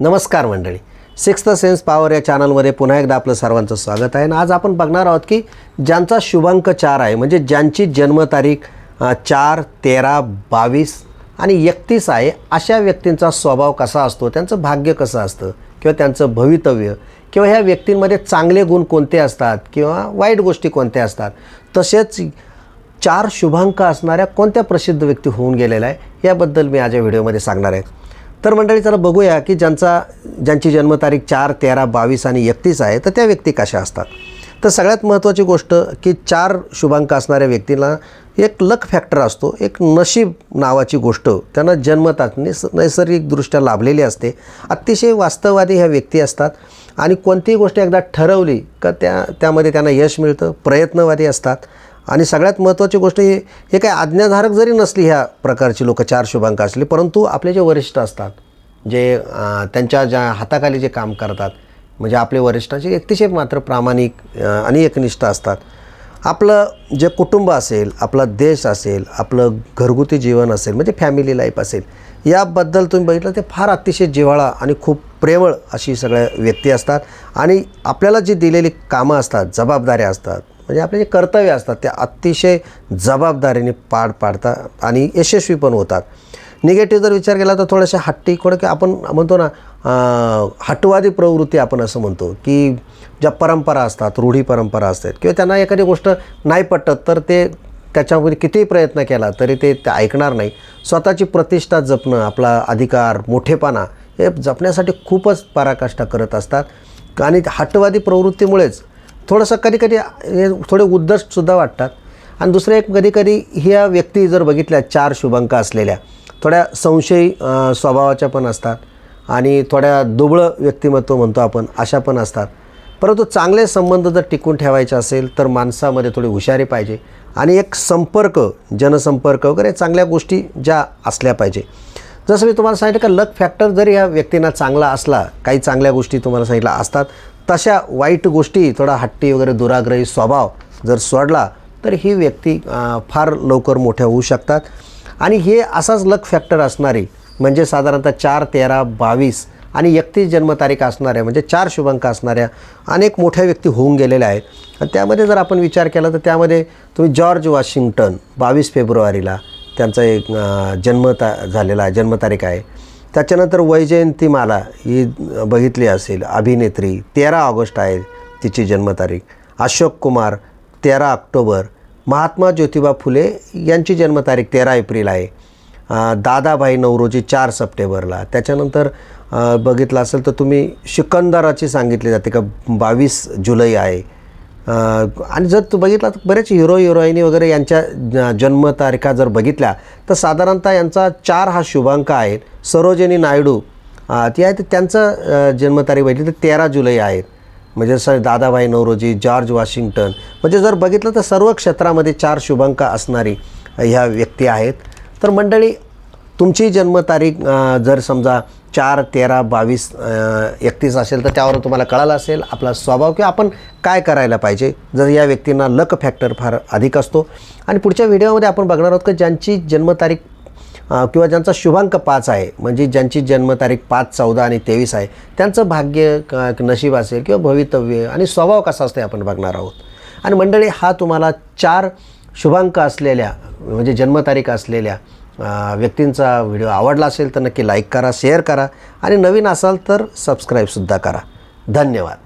नमस्कार मंडळी. Sixth sense power या चॅनलमध्ये पुन्हा एकदा आपलं सर्वांचं स्वागत आहे. आणि आज आपण बघणार आहोत की ज्यांचा शुभांक चार आहे म्हणजे ज्यांची जन्मतारीख चार तेरा बावीस आणि एकतीस आहे अशा व्यक्तींचा स्वभाव कसा असतो त्यांचं भाग्य कसं असतं किंवा त्यांचं भवितव्य किंवा ह्या व्यक्तींमध्ये चांगले गुण कोणते असतात किंवा वाईट गोष्टी कोणत्या असतात तसेच चार शुभांक असणाऱ्या कोणत्या प्रसिद्ध व्यक्ती होऊन गेलेल्या आहे याबद्दल मी आज या व्हिडिओमध्ये सांगणार आहे. तर मंडळी चला बघूया की ज्यांचा ज्यांची जन्मतारीख चार तेरा बावीस आणि एकतीस आहे तर त्या व्यक्ती कशा असतात? तर सगळ्यात महत्त्वाची गोष्ट की चार शुभांक असणाऱ्या व्यक्तीला एक लक फॅक्टर असतो एक नशीब नावाची गोष्ट. त्यांना जन्मतात निस नैसर्गिकदृष्ट्या लाभलेली असते. अतिशय वास्तववादी ह्या व्यक्ती असतात आणि कोणतीही गोष्ट एकदा ठरवली का त्या त्यामध्ये त्यांना यश मिळतं प्रयत्नवादी असतात. आणि सगळ्यात महत्त्वाची गोष्ट ही हे काय आज्ञाधारक जरी नसली ह्या प्रकारची लोक चार शुभांक असली परंतु आपले जे वरिष्ठ असतात जे त्यांच्या ज्या हाताखाली जे काम करतात म्हणजे आपले वरिष्ठांचे अतिशय मात्र प्रामाणिक आणि एकनिष्ठ असतात. आपलं जे कुटुंब असेल आपला देश असेल आपलं घरगुती जीवन असेल म्हणजे फॅमिली लाईफ असेल याबद्दल तुम्ही बघितलं ते फार अतिशय जिव्हाळा आणि खूप प्रेमळ अशी सगळ्या व्यक्ती असतात आणि आपल्याला जी दिलेली कामं असतात जबाबदाऱ्या असतात म्हणजे आपले जे कर्तव्य असतात ते अतिशय जबाबदारीने पार पाडतात आणि यशस्वी पण होतात. निगेटिव्ह जर विचार केला तर थोडेसे हट्टी थोडं की आपण म्हणतो ना हटवादी प्रवृत्ती आपण असं म्हणतो की ज्या परंपरा असतात रूढी परंपरा असतात किंवा त्यांना एखादी गोष्ट नाही पटत तर ते त्याच्यामध्ये कितीही प्रयत्न केला तरी ते ते ऐकणार नाही. स्वतःची प्रतिष्ठा जपणं आपला अधिकार मोठेपणा हे जपण्यासाठी खूपच पराकाष्ठा करत असतात. आणि हटवादी प्रवृत्तीमुळेच थोडंसं कधी कधी हे थोडे उद्धटसुद्धा वाटतात. आणि दुसरं एक कधी कधी ह्या व्यक्ती जर बघितल्या चार शुभांक असलेल्या थोड्या संशयी स्वभावाच्या पण असतात. आणि थोड्या दुबळं व्यक्तिमत्व म्हणतो आपण अशा पण असतात. परंतु चांगले संबंध जर टिकून ठेवायचे असेल तर माणसामध्ये थोडी हुशारी पाहिजे. आणि एक संपर्क जनसंपर्क वगैरे चांगल्या गोष्टी ज्या असल्या पाहिजे. जसं मी तुम्हाला सांगितलं का लक फॅक्टर जरी ह्या व्यक्तींना चांगला असला काही चांगल्या गोष्टी तुम्हाला सांगितल्या असतात तशा वाईट गोष्टी थोडा हट्टी वगैरे दुराग्रही स्वभाव जर सोडला तर ही व्यक्ती फार लवकर मोठ्या होऊ शकतात. आणि हे असाच लक फॅक्टर असणारी म्हणजे साधारणतः चार तेरा बावीस आणि एकतीस जन्मतारीख असणाऱ्या म्हणजे चार शुभांक असणाऱ्या अनेक मोठ्या व्यक्ती होऊन गेलेल्या आहेत. आणि त्यामध्ये जर आपण विचार केला तर त्यामध्ये तुम्ही जॉर्ज वॉशिंग्टन बावीस फेब्रुवारीला त्यांचा एक जन्मता जन्म ता झालेला आहे जन्मतारीख आहे. त्याच्यानंतर वैजयंतीमाला ही बघितली असेल अभिनेत्री तेरा ऑगस्ट आहे तिची जन्मतारीख. अशोक कुमार तेरा ऑक्टोबर. महात्मा ज्योतिबा फुले यांची जन्मतारीख तेरा एप्रिल आहे. दादाभाई नवरोजी चार सप्टेंबरला. त्याच्यानंतर बघितलं असेल तर तुम्ही सिकंदराची सांगितली जाते का बावीस जुलै आहे. आणि जर तू बघितला तर बरेच हिरो हिरोईनी वगैरे यांच्या ज- जन्मतारखा जर बघितल्या तर साधारणतः यांचा चार हा शुभांक आहेत. सरोजिनी नायडू ती आहे तर त्यांचं जन्मतारीख बघितली तर तेरा जुलै आहेत. म्हणजे जसं दादाभाई नवरोजी जॉर्ज वॉशिंग्टन. म्हणजे जर बघितलं तर सर्व क्षेत्रामध्ये चार शुभांक असणारी ह्या व्यक्ती आहेत. तर मंडळी तुमची जन्मतारीख जर समजा चार तेरा बावीस एकतीस असेल तर त्यावर तुम्हाला कळालं असेल आपला स्वभाव किंवा आपण काय करायला पाहिजे. जर या व्यक्तींना लक फॅक्टर फार अधिक असतो. आणि पुढच्या व्हिडिओमध्ये आपण बघणार आहोत की ज्यांची जन्मतारीख किंवा ज्यांचा शुभांक पाच आहे म्हणजे ज्यांची जन्मतारीख पाच चौदा आणि तेवीस आहे त्यांचं भाग्य नशीब असेल किंवा भवितव्य आणि स्वभाव कसा असतो आपण बघणार आहोत. आणि मंडळी हा तुम्हाला चार शुभांक असलेल्या म्हणजे जन्मतारीख असलेल्या व्यक्तींचा व्हिडिओ आवडला असेल तर नक्की लाईक करा शेअर करा आणि नवीन असाल तर सबस्क्राईबसुद्धा करा. धन्यवाद.